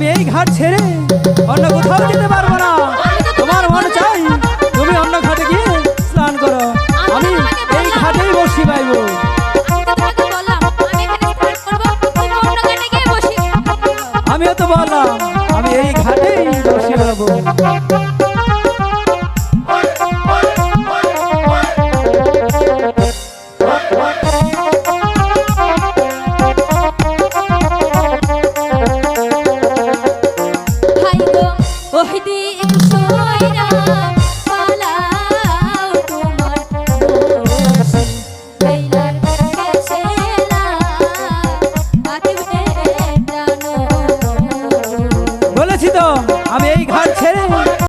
আমি এই ঘাট ছেড়ে অন্য কোথাও যেতে পারব না তোমার মন চাই তুমি অন্য ঘাটে গিয়ে স্নান করো আমি এই ঘাটেই বসি পাইব আমিও তো বললাম আমি এই ঘাটেই বসি পাবো ওই দিন সয়রা পালাও তোমার লাইলার কাছে না আগে বলেছি তো।